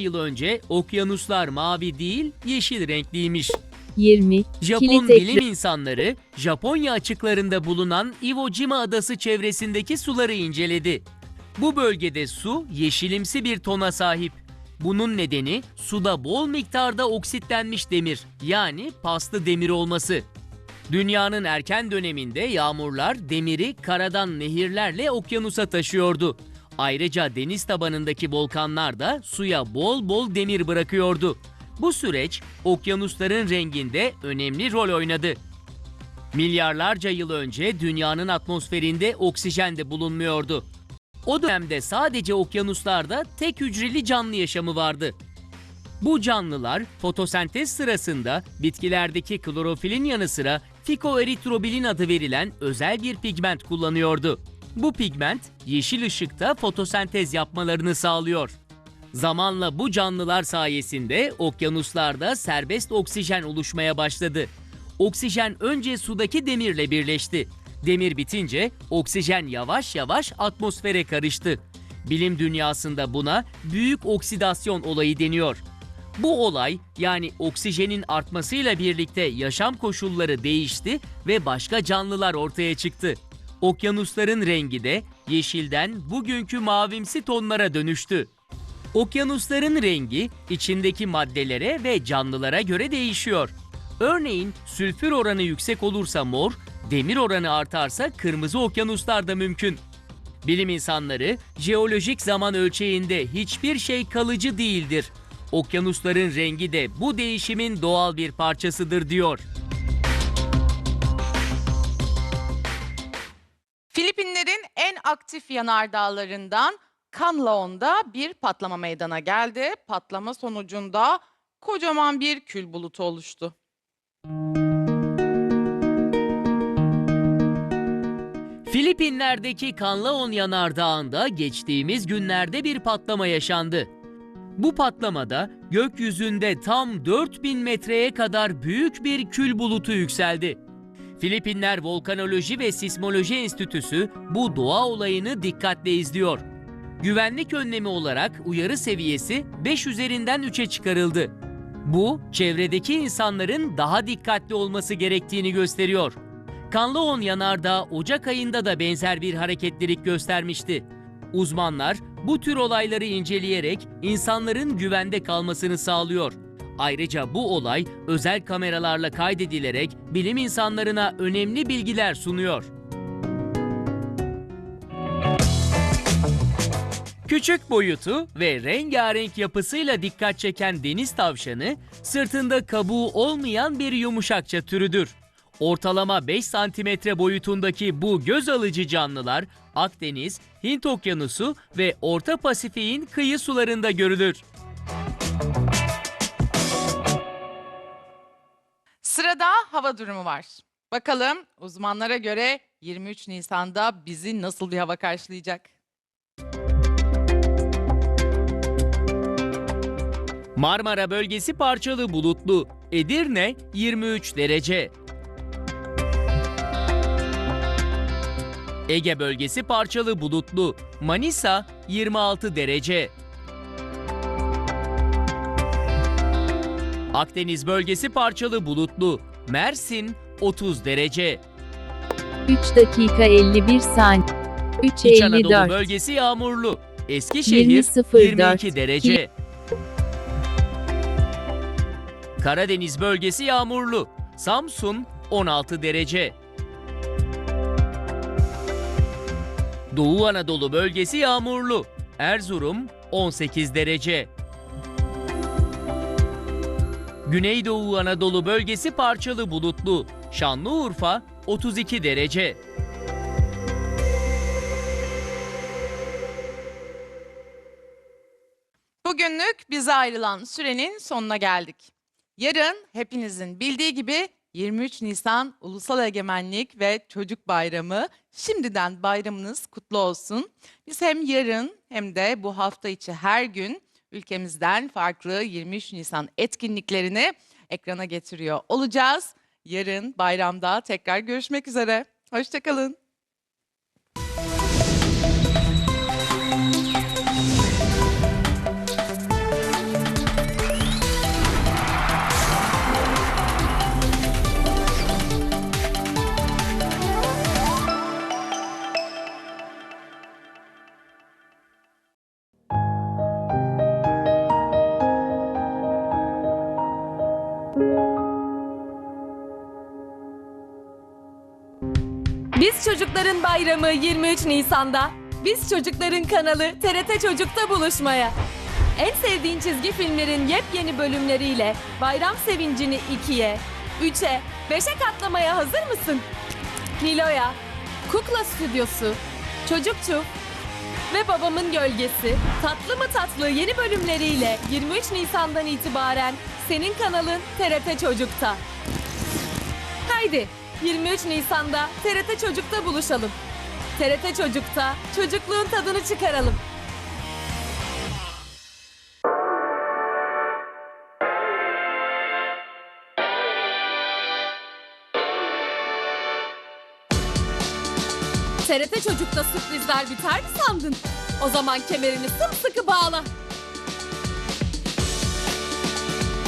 yıl önce okyanuslar mavi değil yeşil renkliymiş. 20. Japon Kilit bilim ekran. insanları Japonya açıklarında bulunan Iwo Jima adası çevresindeki suları inceledi. Bu bölgede su yeşilimsi bir tona sahip. Bunun nedeni suda bol miktarda oksitlenmiş demir yani paslı demir olması. Dünyanın erken döneminde yağmurlar demiri karadan nehirlerle okyanusa taşıyordu. Ayrıca deniz tabanındaki volkanlar da suya bol bol demir bırakıyordu. Bu süreç okyanusların renginde önemli rol oynadı. Milyarlarca yıl önce dünyanın atmosferinde oksijen de bulunmuyordu. O dönemde sadece okyanuslarda tek hücreli canlı yaşamı vardı. Bu canlılar fotosentez sırasında bitkilerdeki klorofilin yanı sıra fikoeritrobilin adı verilen özel bir pigment kullanıyordu. Bu pigment yeşil ışıkta fotosentez yapmalarını sağlıyor. Zamanla bu canlılar sayesinde okyanuslarda serbest oksijen oluşmaya başladı. Oksijen önce sudaki demirle birleşti. Demir bitince oksijen yavaş yavaş atmosfere karıştı. Bilim dünyasında buna büyük oksidasyon olayı deniyor. Bu olay yani oksijenin artmasıyla birlikte yaşam koşulları değişti ve başka canlılar ortaya çıktı. Okyanusların rengi de yeşilden bugünkü mavimsi tonlara dönüştü. Okyanusların rengi içindeki maddelere ve canlılara göre değişiyor. Örneğin sülfür oranı yüksek olursa mor, demir oranı artarsa kırmızı okyanuslar da mümkün. Bilim insanları jeolojik zaman ölçeğinde hiçbir şey kalıcı değildir. Okyanusların rengi de bu değişimin doğal bir parçasıdır diyor. Aktif yanardağlarından Canlaon'da bir patlama meydana geldi. Patlama sonucunda kocaman bir kül bulutu oluştu. Filipinler'deki Canlaon yanardağında geçtiğimiz günlerde bir patlama yaşandı. Bu patlamada gökyüzünde tam 4000 metreye kadar büyük bir kül bulutu yükseldi. Filipinler Volkanoloji ve Sismoloji Enstitüsü bu doğa olayını dikkatle izliyor. Güvenlik önlemi olarak uyarı seviyesi 5 üzerinden 3'e çıkarıldı. Bu, çevredeki insanların daha dikkatli olması gerektiğini gösteriyor. Kanlıon yanardağı Ocak ayında da benzer bir hareketlilik göstermişti. Uzmanlar bu tür olayları inceleyerek insanların güvende kalmasını sağlıyor. Ayrıca bu olay özel kameralarla kaydedilerek bilim insanlarına önemli bilgiler sunuyor. Küçük boyutu ve rengarenk yapısıyla dikkat çeken deniz tavşanı, sırtında kabuğu olmayan bir yumuşakça türüdür. Ortalama 5 santimetre boyutundaki bu göz alıcı canlılar Akdeniz, Hint Okyanusu ve Orta Pasifik'in kıyı sularında görülür. Sırada hava durumu var. Bakalım uzmanlara göre 23 Nisan'da bizi nasıl bir hava karşılayacak? Marmara bölgesi parçalı bulutlu. Edirne 23 derece. Ege bölgesi parçalı bulutlu. Manisa 26 derece. Akdeniz bölgesi parçalı bulutlu. Mersin 30 derece. 3 dakika 51 saniye. İç Anadolu 3.54. bölgesi yağmurlu. Eskişehir 20.04. 22 derece. Karadeniz bölgesi yağmurlu. Samsun 16 derece. Doğu Anadolu bölgesi yağmurlu. Erzurum 18 derece. Güneydoğu Anadolu bölgesi parçalı bulutlu. Şanlıurfa 32 derece. Bugünlük bize ayrılan sürenin sonuna geldik. Yarın hepinizin bildiği gibi 23 Nisan Ulusal Egemenlik ve Çocuk Bayramı. Şimdiden bayramınız kutlu olsun. Biz hem yarın hem de bu hafta içi her gün ülkemizden farklı 23 Nisan etkinliklerini ekrana getiriyor olacağız. Yarın bayramda tekrar görüşmek üzere. Hoşçakalın. Biz çocukların bayramı 23 Nisan'da. Biz çocukların kanalı TRT Çocuk'ta buluşmaya. En sevdiğin çizgi filmlerin yepyeni bölümleriyle bayram sevincini 2'ye, 3'e, 5'e katlamaya hazır mısın? Nilo'ya, Kukla Stüdyosu, Çocukçu ve Babamın Gölgesi tatlı mı tatlı yeni bölümleriyle 23 Nisan'dan itibaren senin kanalın TRT Çocuk'ta. Haydi 23 Nisan'da TRT Çocuk'ta buluşalım. TRT Çocuk'ta çocukluğun tadını çıkaralım. TRT Çocuk'ta sürprizler biter mi sandın? O zaman kemerini sımsıkı bağla.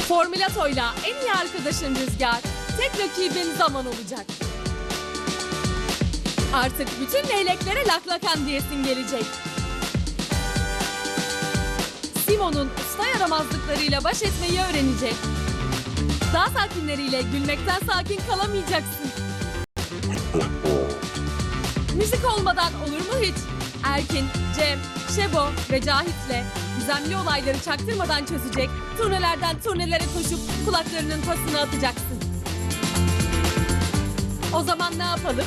Formülato'yla en iyi arkadaşın Rüzgar, tek rakibin zaman olacak. Artık bütün leyleklere laklakan diyesin gelecek. Simon'un usta yaramazlıklarıyla baş etmeyi öğrenecek. Daha sakinleriyle gülmekten sakin kalamayacaksın. Müzik olmadan olur mu hiç? Erkin, Cem, Şebo ve Cahit'le gizemli olayları çaktırmadan çözecek, turnelerden turnelere koşup kulaklarının pasını atacaksın. O zaman ne yapalım?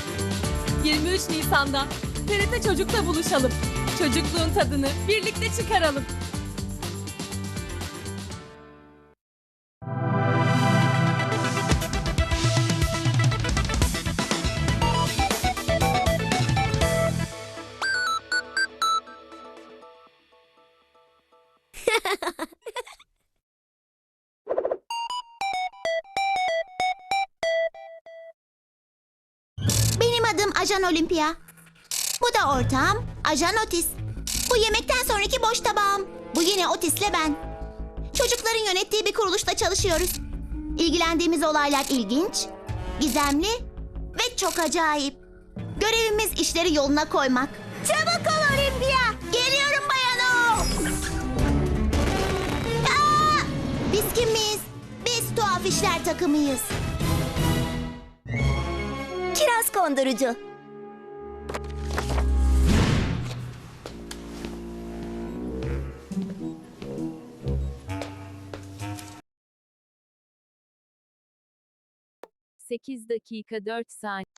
23 Nisan'da TRT Çocuk'ta buluşalım. Çocukluğun tadını birlikte çıkaralım. Ajan Olimpia. Bu da ortağım Ajan Otis. Bu yemekten sonraki boş tabağım. Bu yine Otis'le ben. Çocukların yönettiği bir kuruluşta çalışıyoruz. İlgilendiğimiz olaylar ilginç, gizemli ve çok acayip. Görevimiz işleri yoluna koymak. Çabuk ol Olimpia. Geliyorum bayano. Aa! Biz kimiz? Biz tuhaf işler takımıyız. Kiraz kondurucu. Sekiz dakika dört saniye.